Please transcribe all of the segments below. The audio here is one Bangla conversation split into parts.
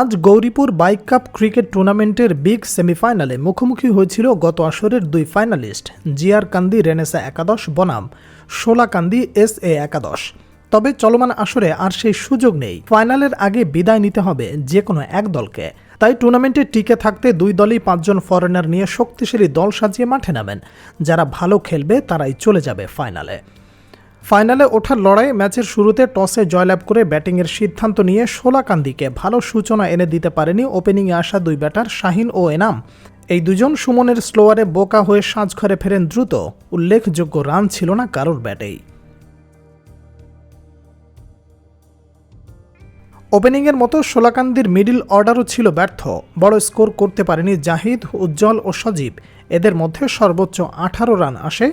আজ গৌরীপুর বাইক কাপ ক্রিকেট টুর্নামেন্টের বিগ সেমিফাইনালে মুখোমুখি হয়েছিল গত আসরের দুই ফাইনালিস্ট, জিয়ার কান্দি রেনেসা একাদশ, বনাম শোলা কান্দি এস এ একাদশ। তবে চলমান আসরে আর সেই সুযোগ নেই। ফাইনালের আগে বিদায় নিতে হবে যে কোনো এক দলকে। তাই টুর্নামেন্টে টিকে থাকতে দুই দলই পাঁচজন ফরেনার নিয়ে শক্তিশালী দল সাজিয়ে মাঠে নামেন। যারা ভালো খেলবে তারাই চলে যাবে ফাইনালে। ফাইনালে ওঠার লড়াই ম্যাচের শুরুতে টসে জয়লাভ করে ব্যাটিংয়ের সিদ্ধান্ত নিয়ে সোলাকান্দিকে ভালো সূচনা এনে দিতে পারেনি ওপেনিংয়ে আসা দুই ব্যাটার শাহিন ও এনাম। এই দুজন সুমনের স্লোয়ারে বোকা হয়ে সাজঘরে ফেরেন দ্রুত। উল্লেখযোগ্য রান ছিল না কারোর ব্যাটেই। ওপেনিংয়ের মতো সোলাকান্দির মিডিল অর্ডারও ছিল ব্যর্থ। বড় স্কোর করতে পারেনি জাহিদ, উজ্জ্বল ও সজীব। এদের মধ্যে সর্বোচ্চ আঠারো রান আসে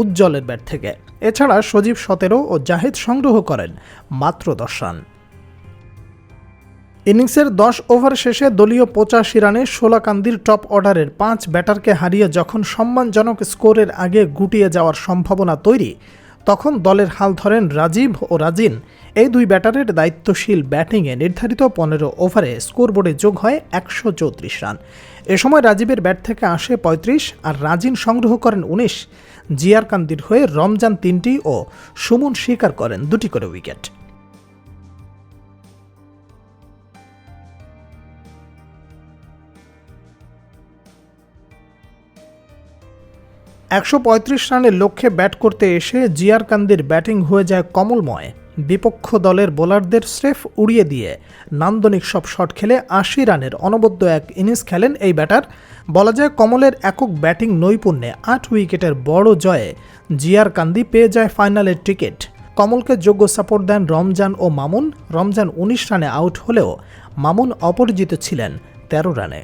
উজ্জ্বলের ব্যাট থেকে। এছাড়া সজীব সতেরো ও জাহিদ সংগ্রহ করেন মাত্র দশ রান। ইনিংসের দশ ওভার শেষে দলীয় পঁচাশি রানে সোলাকান্দির টপ অর্ডারের পাঁচ ব্যাটারকে হারিয়ে যখন সম্মানজনক স্কোরের আগে গুটিয়ে যাওয়ার সম্ভাবনা তৈরি তখন দলের হাল ধরেন রাজীব ও রাজিন। এই দুই ব্যাটারের দায়িত্বশীল ব্যাটিংয়ে নির্ধারিত পনেরো ওভারে স্কোরবোর্ডে যোগ হয় একশো চৌত্রিশ রান। এ সময় রাজীবের ব্যাট থেকে আসে পঁয়ত্রিশ আর রাজিন সংগ্রহ করেন উনিশ। জিয়ার কান্দির হয়ে রমজান তিনটি ও সুমন স্বীকার করেন দুটি করে উইকেট। একশো পঁয়ত্রিশ রানের লক্ষ্যে ব্যাট করতে এসে জিয়ার কান্দির ব্যাটিং হয়ে যায় কমলময়। বিপক্ষ দলের বোলারদের স্রেফ উড়িয়ে দিয়ে নান্দনিক সব শট খেলে আশি রানের অনবদ্য এক ইনিংস খেলেন এই ব্যাটার। বলা যায় কমলের একক ব্যাটিং নৈপুণ্যে আট উইকেটের বড় জয়ে জিয়ার কান্দি পেয়ে যায় ফাইনালের টিকিট। কমলকে যোগ্য সাপোর্ট দেন রমজান ও মামুন। রমজান উনিশ রানে আউট হলেও মামুন অপরাজিত ছিলেন তেরো রানে।